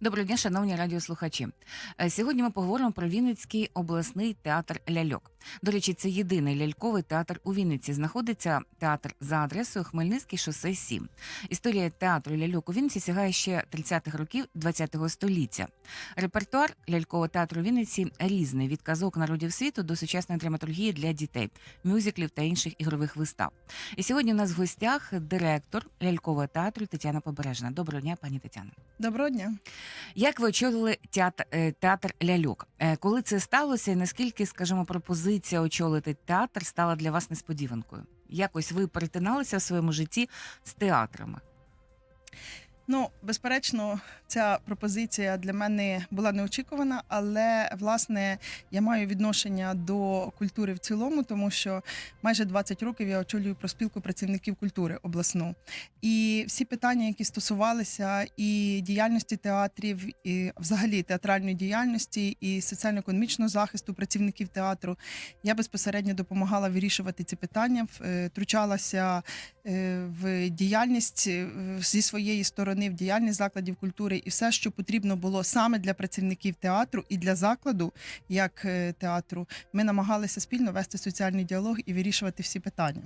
Доброго дня, шановні радіослухачі. Е, Сьогодні ми поговоримо про Вінницький обласний театр ляльок. До речі, це єдиний ляльковий театр у Вінниці. Знаходиться театр за адресою Хмельницький шосе 7. Історія театру ляльок у Вінниці сягає ще 30-х років ХХ століття. Репертуар лялькового театру Вінниці різний від казок народів світу до сучасної драматургії для дітей, мюзиклів та інших ігрових вистав. І сьогодні у нас в гостях директор лялькового театру Тетяна Побережна. Доброго дня, пані Тетяна. Доброго дня. Як ви очолили театр, е, театр ляльок? Е, Коли це сталося, і наскільки, скажімо, пропозиція очолити театр стала для вас несподіванкою? Якось ви перетиналися в своєму житті з театрами? Ну, безперечно, ця пропозиція для мене була неочікувана, але власне я маю відношення до культури в цілому, тому що майже 20 років я очолюю проспілку працівників культури обласну. І всі питання, які стосувалися і діяльності театрів, і взагалі театральної діяльності, і соціально-економічного захисту працівників театру, я безпосередньо допомагала вирішувати ці питання, е, втручалася е, в діяльність е, зі своєї сторони, в діяльність закладів культури, і все, що потрібно було саме для працівників театру і для закладу, як е, театру, ми намагалися спільно вести соціальний діалог і вирішувати всі питання.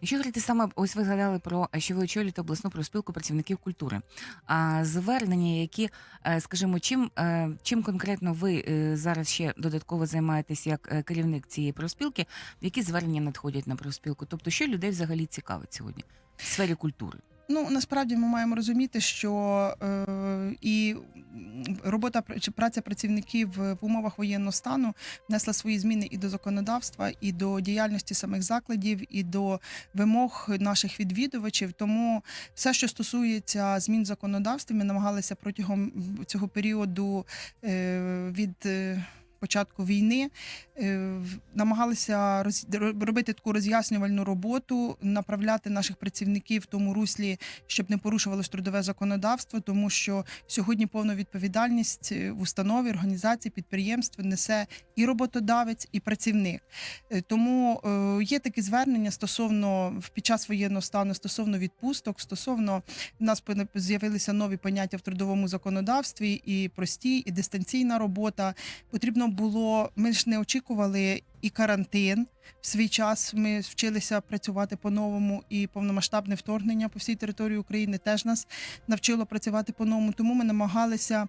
І що говорити саме, ось ви згадали про що ви очолюєте обласну профспілку працівників культури. А звернення, які, е, скажімо, чим, е, чим конкретно ви зараз ще додатково займаєтесь як керівник цієї профспілки, які звернення надходять на профспілку? Тобто, що людей взагалі цікавить сьогодні в сфері культури? Ну насправді ми маємо розуміти, що е, і робота чи праця працівників в умовах воєнного стану внесла свої зміни і до законодавства, і до діяльності самих закладів, і до вимог наших відвідувачів. Тому все, що стосується змін в законодавстві, ми намагалися протягом цього періоду е, від. Початку війни е, намагалися роз, робити таку роз'яснювальну роботу, направляти наших працівників в тому руслі, щоб не порушувалось трудове законодавство, тому що сьогодні повну відповідальність е, в установі, організації, підприємстві несе і роботодавець, і працівник. Е, Тому є такі звернення стосовно під час воєнного стану, стосовно відпусток, стосовно в нас з'явилися нові поняття в трудовому законодавстві, і прості, і дистанційна робота. Потрібно було. Ми ж не очікували і карантин. В свій час ми вчилися працювати по-новому, і повномасштабне вторгнення по всій території України теж нас навчило працювати по-новому. Тому ми намагалися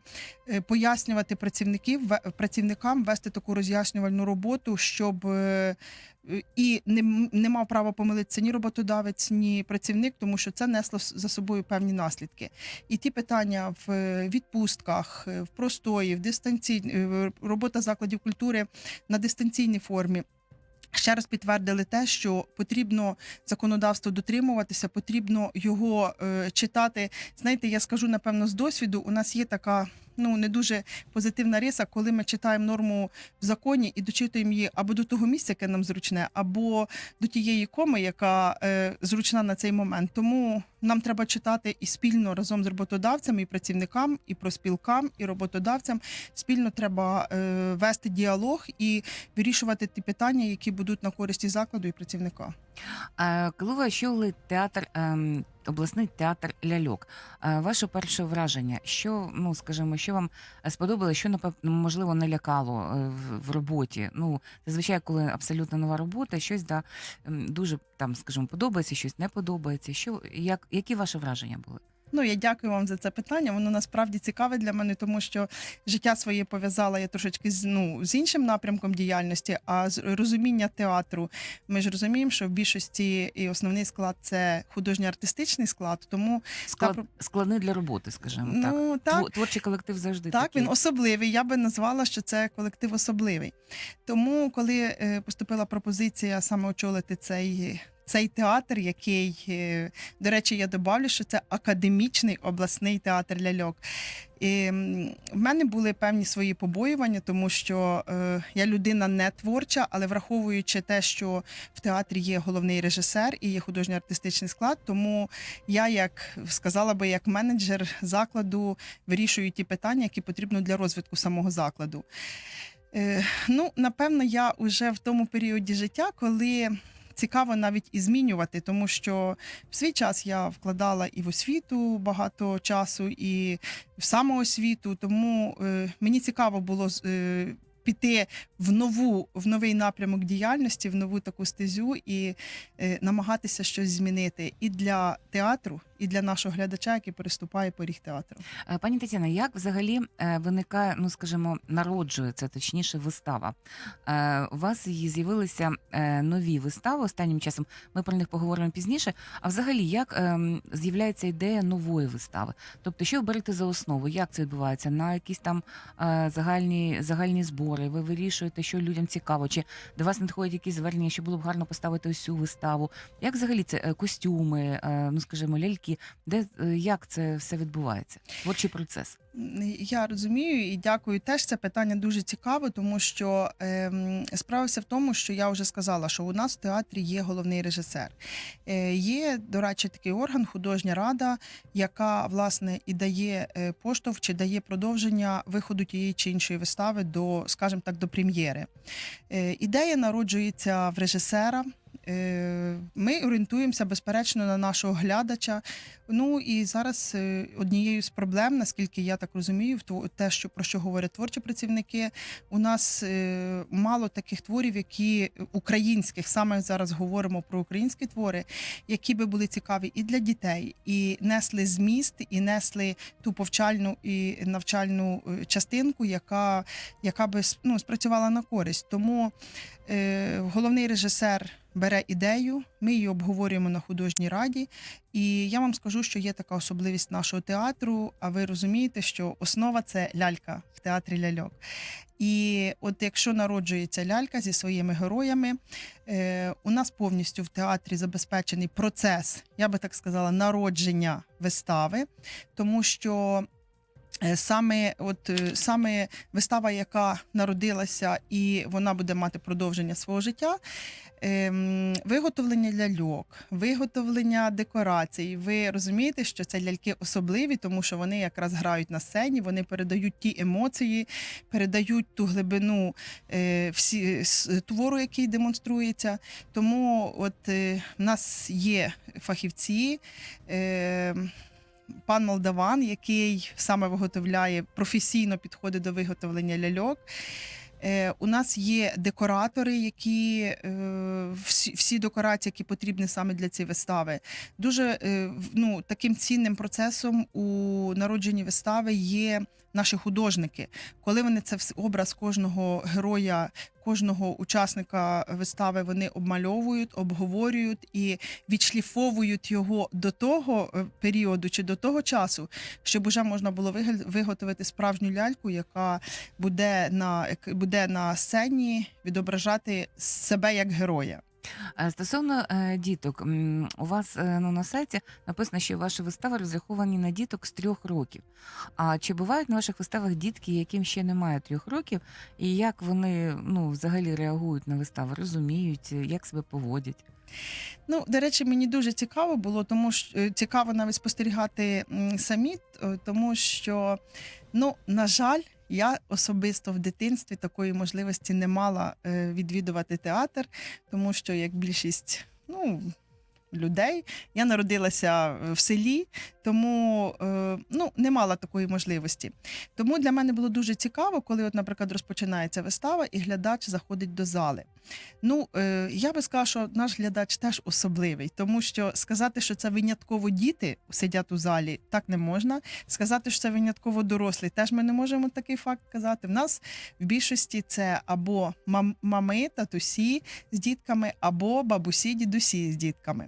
е, пояснювати працівників працівникам вести таку роз'яснювальну роботу, щоб е, е, і не, не мав права помилитися ні роботодавець, ні працівник, тому що це несло за собою певні наслідки. І ті питання в відпустках, в простої, в дистанційній робота закладів культури на дистанційній формі. Ще раз підтвердили те, що потрібно законодавство дотримуватися, потрібно його е, читати. Знаєте, я скажу напевно з досвіду. У нас є така ну не дуже позитивна риса, коли ми читаємо норму в законі і дочитуємо її або до того місця, яке нам зручне, або до тієї коми, яка е, зручна на цей момент. Тому нам треба читати і спільно разом з роботодавцями, і працівникам, і проспілкам, і роботодавцям. Спільно треба е, вести діалог і вирішувати ті питання, які будуть на користі закладу і працівника. Коли ви очолили театр, ем, обласний театр ляльок, ваше перше враження, що ну скажімо, що вам сподобалося, що напевно можливо налякало е, в, роботі? Ну зазвичай, коли абсолютно нова робота, щось да дуже там, скажімо, подобається, щось не подобається. Що як які ваші враження були? Ну я дякую вам за це питання. Воно насправді цікаве для мене, тому що життя своє пов'язала я трошечки з ну з іншим напрямком діяльності, а з розуміння театру. Ми ж розуміємо, що в більшості і основний склад це художньо-артистичний склад. Тому Склад, про- складний для роботи, скажімо ну так. Тво- Творчий колектив завжди Так, такий. він особливий. Я би назвала, що це колектив особливий. Тому, коли е, поступила пропозиція саме очолити цей. Цей театр, який, е, до речі, я добавлю, що це академічний обласний театр ляльок. І в мене були певні свої побоювання, тому що е, я людина не творча, але враховуючи те, що в театрі є головний режисер і є художньо-артистичний склад, тому я, як сказала би, як менеджер закладу, вирішую ті питання, які потрібно для розвитку самого закладу. Е, ну, напевно, я вже в тому періоді життя, коли цікаво навіть і змінювати, тому що в свій час я вкладала і в освіту багато часу, і в самоосвіту. Тому е, мені цікаво було е, піти в нову в новий напрямок діяльності, в нову таку стезю і е, намагатися щось змінити і для театру, і для нашого глядача, який переступає поріг театру. Е, Пані Тетяна, як взагалі е, виникає, ну скажімо, народжується точніше вистава? Е, У вас з'явилися нові вистави останнім часом. Ми про них поговоримо пізніше. А взагалі, як ем, з'являється ідея нової вистави? Тобто, що ви берете за основу? Як це відбувається? На якісь там загальні загальні збори? Ви вирішуєте, що людям цікаво? Чи до вас надходять якісь звернення, що було б гарно поставити цю виставу? Як взагалі це костюми, ну скажімо, ляльки? Де е, як це все відбувається? Творчий процес. Я розумію і дякую. Теж це питання дуже цікаве, тому що ем, справа вся в тому, що я вже сказала, що у нас в театрі є головний режисер. Е, є, до речі, такий орган, художня рада, яка власне і дає е, поштовх чи дає продовження виходу тієї чи іншої вистави до, скажімо так, до прем'єри. Е, ідея народжується в режисера. Е, Ми орієнтуємося безперечно на нашого глядача. Ну і зараз е, однією з проблем, наскільки я так розумію, те, що про що говорять творчі працівники, у нас е, мало таких творів, які українських саме зараз говоримо про українські твори, які би були цікаві і для дітей, і несли зміст, і несли ту повчальну і навчальну частинку, яка, яка би ну, спрацювала на користь. Тому е, головний режисер бере ідею, ми її обговорюємо на художній раді. І я вам скажу, що є така особливість нашого театру. А ви розумієте, що основа це лялька в театрі ляльок. І от якщо народжується лялька зі своїми героями, е, у нас повністю в театрі забезпечений процес, я би так сказала, народження вистави, тому що. Е, Саме, от е, саме вистава, яка народилася, і вона буде мати продовження свого життя. Ем, виготовлення ляльок, виготовлення декорацій. Ви розумієте, що це ляльки особливі, тому що вони якраз грають на сцені, вони передають ті емоції, передають ту глибину е, всі, твору, який демонструється. Тому от е, в нас є фахівці. Е, Пан Молдаван, який саме виготовляє професійно підходить до виготовлення ляльок. Е, У нас є декоратори, які е, всі, всі декорації, які потрібні саме для цієї вистави. Дуже е, ну, таким цінним процесом у народженні вистави є наші художники. Коли вони це образ кожного героя, кожного учасника вистави вони обмальовують, обговорюють і відшліфовують його до того е, періоду чи до того часу, щоб уже можна було виготовити справжню ляльку, яка буде на буде на сцені відображати себе як героя. Е, Стосовно е, діток, у вас е, ну, на сайті написано, що ваші вистави розраховані на діток з трьох років. А чи бувають на ваших виставах дітки, яким ще немає трьох років, і як вони ну, взагалі реагують на вистави, розуміють, як себе поводять? Ну, до речі, мені дуже цікаво було, тому що цікаво навіть спостерігати самі, тому що, ну, на жаль, я особисто в дитинстві такої можливості не мала е, відвідувати театр, тому що як більшість, ну. Людей я народилася в селі, тому е, ну не мала такої можливості. Тому для мене було дуже цікаво, коли, от, наприклад, розпочинається вистава, і глядач заходить до зали. Ну, е, я би сказала, що наш глядач теж особливий, тому що сказати, що це винятково діти сидять у залі, так не можна. Сказати, що це винятково дорослі, теж ми не можемо такий факт казати. В нас в більшості це або мам- мами, татусі з дітками, або бабусі, дідусі з дітками.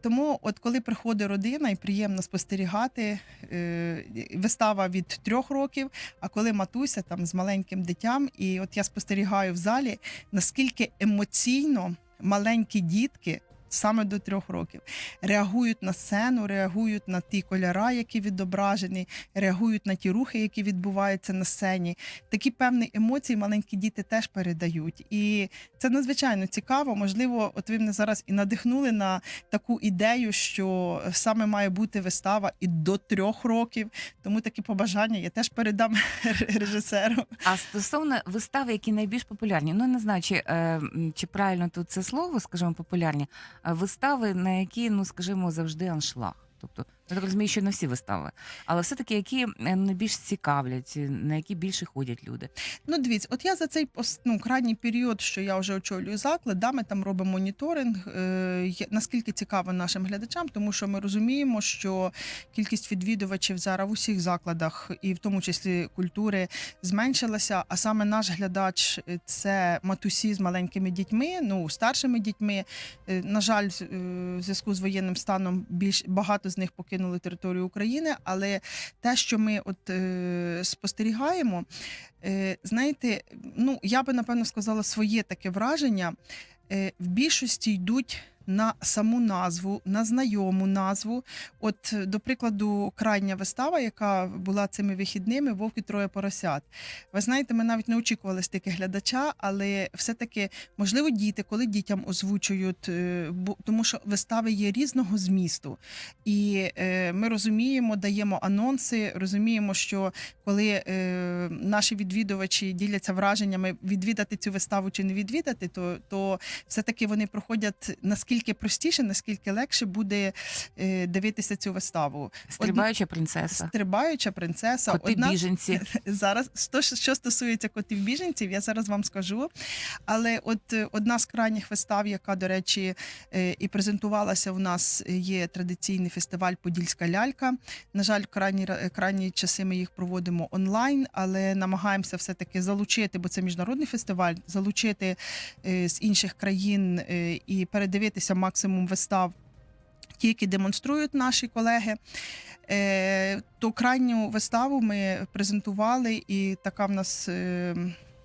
Тому, от коли приходить родина, і приємно спостерігати е, вистава від трьох років, а коли матуся там з маленьким дитям, і от я спостерігаю в залі, наскільки емоційно маленькі дітки саме до трьох років. Реагують на сцену, реагують на ті кольори, які відображені, реагують на ті рухи, які відбуваються на сцені. Такі певні емоції маленькі діти теж передають. І це надзвичайно цікаво. Можливо, от ви мене зараз і надихнули на таку ідею, що саме має бути вистава і до трьох років. Тому такі побажання я теж передам режисеру. А стосовно вистав, які найбільш популярні, ну не знаю, чи, е, чи правильно тут це слово, скажімо, популярні, вистави, на які, ну скажімо, завжди аншлаг. Тобто, я так розумію, що не всі вистави, але все-таки які е, найбільш цікавлять, на які більше ходять люди. Ну, дивіться, от я за цей ну, крайній період, що я вже очолюю заклад, да, ми там робимо моніторинг. Е, наскільки цікаво нашим глядачам, тому що ми розуміємо, що кількість відвідувачів зараз в усіх закладах, і в тому числі культури, зменшилася. А саме наш глядач е, це матусі з маленькими дітьми, ну старшими дітьми. Е, на жаль, е, в зв'язку з воєнним станом більш багато з них покинули територію України, але те, що ми от е, спостерігаємо, е, знаєте, ну я би напевно сказала своє таке враження. Е, в більшості йдуть на саму назву, на знайому назву. От, до прикладу, крайня вистава, яка була цими вихідними, Вовк і троє поросят. Ви знаєте, ми навіть не очікували стільки глядача, але все-таки, можливо, діти, коли дітям озвучують, е, тому що вистави є різного змісту. І е, ми розуміємо, даємо анонси, розуміємо, що коли е, наші відвідувачі діляться враженнями відвідати цю виставу чи не відвідати, то, то все-таки вони проходять наскільки простіше, наскільки легше буде е, дивитися цю виставу. Стрибаюча принцеса, Стрибаюча принцеса, коти біженці. зараз то, що стосується котів біженців, я зараз вам скажу. Але от е, одна з крайніх вистав, яка, до речі, е, і презентувалася у нас, є традиційний фестиваль Подільська лялька. На жаль, в крайні, крайні часи ми їх проводимо онлайн, але намагаємося все-таки залучити, бо це міжнародний фестиваль, залучити з інших країн і передивитися максимум вистав. Ті, які демонструють наші колеги, Е, ту крайню виставу ми презентували, і така в нас.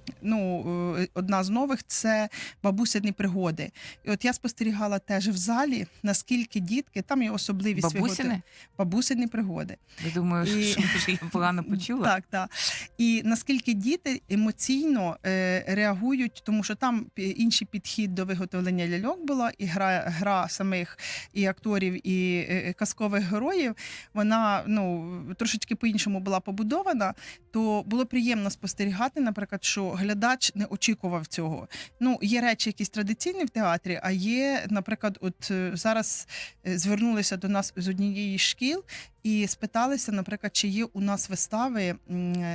Е, Ну, е, одна з нових це бабусині пригоди. І от я спостерігала теж в залі, наскільки дітки, там є особливість Бабусини? бабусині пригоди. Я думаю, І- що я погано почула. Так, так. І наскільки діти емоційно е, реагують, тому що там інший підхід до виготовлення ляльок була, і гра, гра самих і акторів, і е, казкових героїв, вона ну трошечки по-іншому була побудована. То було приємно спостерігати, наприклад, що глядач не очікував цього. Ну, є речі, якісь традиційні в театрі, а є, наприклад, от е, зараз е, звернулися до нас з однієї шкіл і спиталися, наприклад, чи є у нас вистави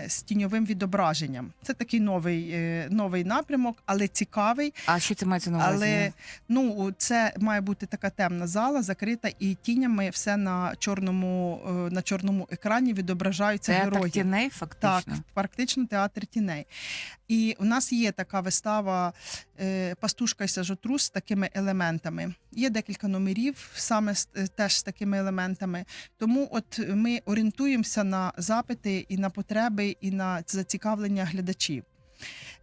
з тіньовим відображенням. Це такий новий, е, новий напрямок, але цікавий. А що це мається на увазі? Але ну це має бути така темна зала, закрита, і тінями все на чорному, е, на чорному екрані відображаються Театр герої. тіней, фактично. Так, практично театр тіней. І у нас є така вистава е, Пастушка і сажотрус з такими елементами. Є декілька номерів саме теж з такими елементами. Тому от ми орієнтуємося на запити і на потреби, і на зацікавлення глядачів.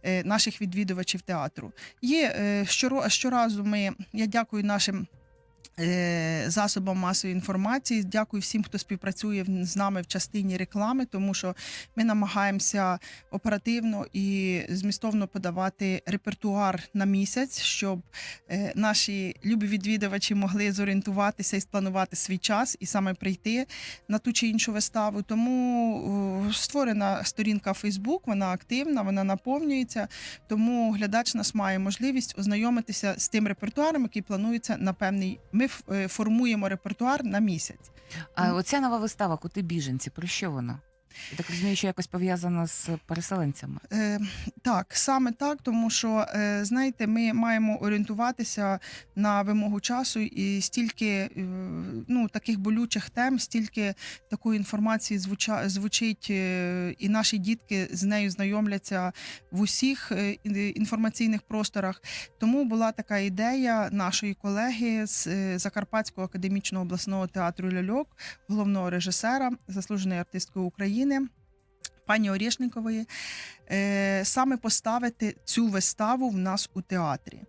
е, Наших відвідувачів театру є е, щоразу. Ми я дякую нашим засобам масової інформації. Дякую всім, хто співпрацює з нами в частині реклами, тому що ми намагаємося оперативно і змістовно подавати репертуар на місяць, щоб е, наші любі відвідувачі могли зорієнтуватися і спланувати свій час, і саме прийти на ту чи іншу виставу. Тому створена сторінка Facebook, вона активна, вона наповнюється. Тому глядач нас має можливість ознайомитися з тим репертуаром, який планується на певний. Ми е, формуємо репертуар на місяць. А оця нова вистава Коти біженці, про що вона? Я так розумію, що якось пов'язана з переселенцями. Е, так, саме так, тому що е, знаєте, ми маємо орієнтуватися на вимогу часу, і стільки е, ну, таких болючих тем, стільки такої інформації звуча, звучить, е, і наші дітки з нею знайомляться в усіх е, інформаційних просторах. Тому була така ідея нашої колеги з е, Закарпатського академічного обласного театру Ляльок, головного режисера, заслуженої артисткої України. Пані Орєшникової, е, саме поставити цю виставу в нас у театрі.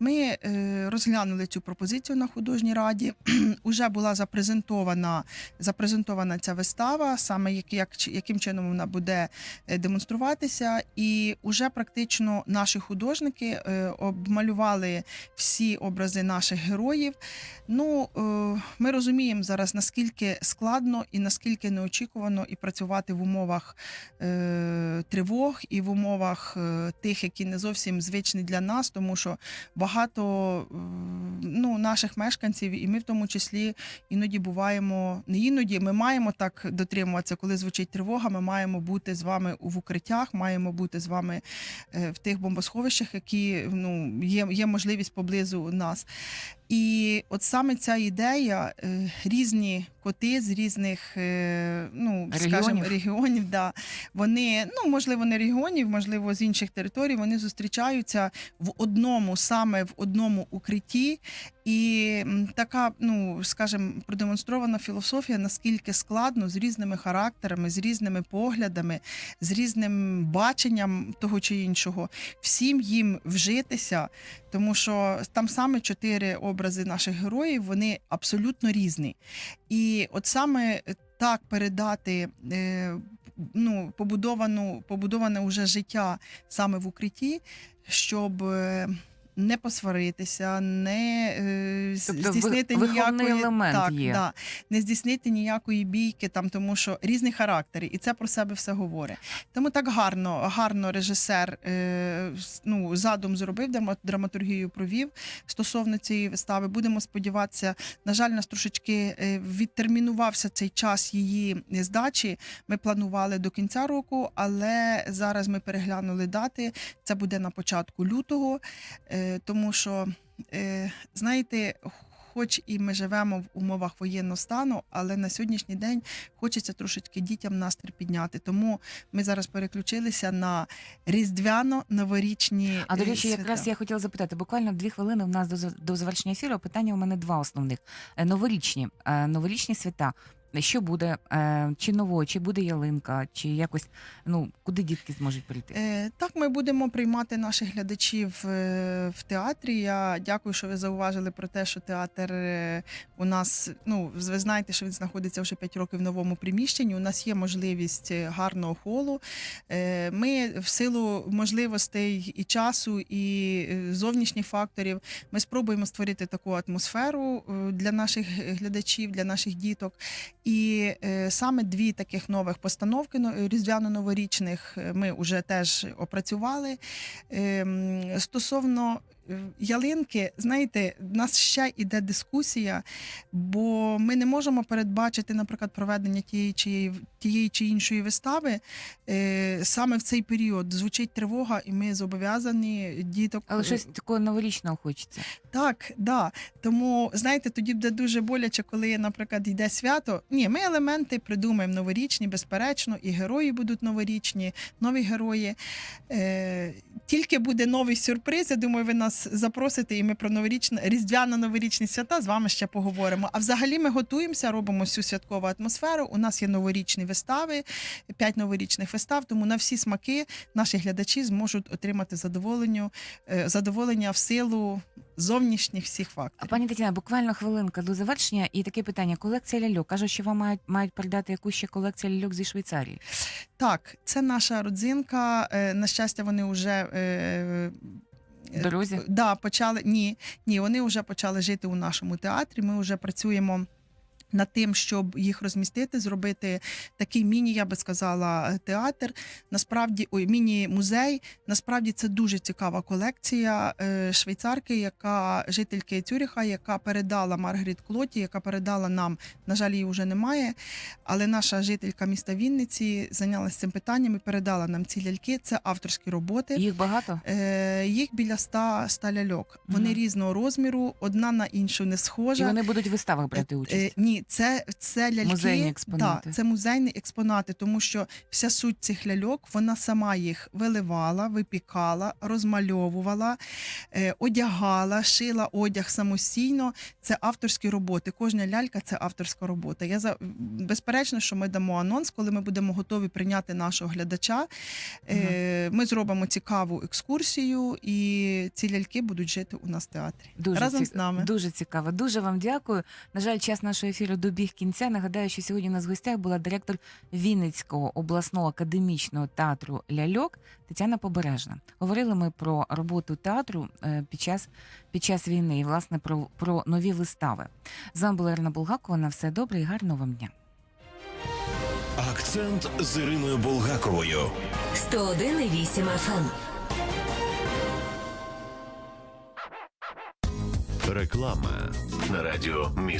Ми е, розглянули цю пропозицію на художній раді. Уже була запрезентована, запрезентована ця вистава, саме як, як, яким чином вона буде е, демонструватися. І уже практично наші художники е, обмалювали всі образи наших героїв. Ну, ми розуміємо зараз, наскільки складно і наскільки неочікувано і працювати в умовах тривог і в умовах тих, які не зовсім звичні для нас, тому що багато е, ну, наших мешканців, і ми в тому числі іноді буваємо, не іноді, ми маємо так дотримуватися, коли звучить тривога, ми маємо бути з вами в укриттях, маємо бути з вами е, в тих бомбосховищах, які ну, є, є можливість поблизу нас. І от саме ця ідея, е, різні коти з різних, е, ну скажімо, Регіонів? регіонів, да, вони, ну можливо, не регіонів, можливо, з інших територій, вони зустрічаються в одному, саме в одному укритті. І така, ну скажімо, продемонстрована філософія, наскільки складно з різними характерами, з різними поглядами, з різним баченням того чи іншого, всім їм вжитися, тому що там саме чотири образи наших героїв, вони абсолютно різні. І от саме так передати е, ну, побудовану, побудоване уже життя саме в укритті, щоб. Не посваритися, не е, Тобто здійснити ніякої елемент так, є. Да, не здійснити ніякої бійки, там тому що різні характери, і це про себе все говорить. Тому так гарно, гарно режисер е, ну, задум зробив, драма- драматургію провів стосовно цієї вистави. Будемо сподіватися, на жаль, нас трошечки е, відтермінувався цей час її здачі. Ми планували до кінця року, але зараз ми переглянули дати. Це буде на початку лютого, е, тому що, е, знаєте, хоч і ми живемо в умовах воєнного стану, але на сьогоднішній день хочеться трошечки дітям настрій підняти. Тому ми зараз переключилися на різдвяно-новорічні. А до е, речі, свята. якраз я хотіла запитати, буквально дві хвилини в нас до, завершення ефіру. Питання у мене два основних. Е, Новорічні, е, новорічні свята. Що буде? Е, Чи ново, чи буде ялинка, чи якось ну куди дітки зможуть прийти? Е, Так, ми будемо приймати наших глядачів е, в театрі. Я дякую, що ви зауважили про те, що театр у нас, ну ви знаєте, що він знаходиться вже 5 років в новому приміщенні. У нас є можливість гарного холу. Ми в силу можливостей і часу, і зовнішніх факторів ми спробуємо створити таку атмосферу для наших глядачів, для наших діток. І е, саме дві таких нових постановки ну, різдвяно-новорічних е, ми вже теж опрацювали. Ем, стосовно ялинки, знаєте, в нас ще йде дискусія, бо ми не можемо передбачити, наприклад, проведення тієї чи, тієї чи іншої вистави е, саме в цей період. Звучить тривога, і ми зобов'язані діток. Але щось такого новорічного хочеться. Так, да. Тому знаєте, тоді буде дуже боляче, коли, наприклад, йде свято. Ні, ми елементи придумаємо новорічні, безперечно, і герої будуть новорічні, нові герої. Е, тільки буде новий сюрприз. Я думаю, ви нас запросите, і ми про новорічне різдвяно-новорічні свята з вами ще поговоримо. А взагалі ми готуємося, робимо всю святкову атмосферу. У нас є новорічні вистави, п'ять новорічних вистав. Тому на всі смаки наші глядачі зможуть отримати задоволення, е, задоволення в силу зовнішніх всіх факторів. пані Тетяна, буквально хвилинка до завершення. І таке питання: колекція ляльок. Кажуть, що вам мають мають передати якусь ще колекцію ляльок зі Швейцарії. Так, це наша родзинка. Е, На щастя, вони вже. В дорозі? Да, почали ні, ні, вони вже почали жити у нашому театрі. Ми вже працюємо. Над тим, щоб їх розмістити, зробити такий міні, я би сказала, театр. Насправді, ой, міні-музей. Насправді це дуже цікава колекція е, швейцарки, яка жительки Цюріха, яка передала Маргарет Клоті, яка передала нам. На жаль, її вже немає. Але наша жителька міста Вінниці зайнялася цим питанням і передала нам ці ляльки. Це авторські роботи. Їх багато? Е, їх біля ста, ста ляльок. Вони Мгм. різного розміру, одна на іншу не І вони будуть в виставах брати Е, участь. е, ні, це, це ляльки. Музейні експонати. Да, це музейні експонати, тому що вся суть цих ляльок, вона сама їх виливала, випікала, розмальовувала, е, одягала, шила одяг самостійно. Це авторські роботи. Кожна лялька це авторська робота. Я за безперечно, що ми дамо анонс, коли ми будемо готові прийняти нашого глядача. Е, е, ми зробимо цікаву екскурсію, і ці ляльки будуть жити у нас в театрі Дуже разом ці- з нами. Дуже цікаво. Дуже вам дякую. На жаль, час нашого ефіру добіг кінця. Нагадаю, що сьогодні у нас в гостях була директор Вінницького обласного академічного театру Ляльок Тетяна Побережна. Говорили ми про роботу театру е, під час, під час війни і власне про, про нові вистави. З вами була Ірина Булгакова. На все добре і гарного вам дня. Акцент з Іриною Болгаковою. 101,8 FM. Реклама на радіо Місто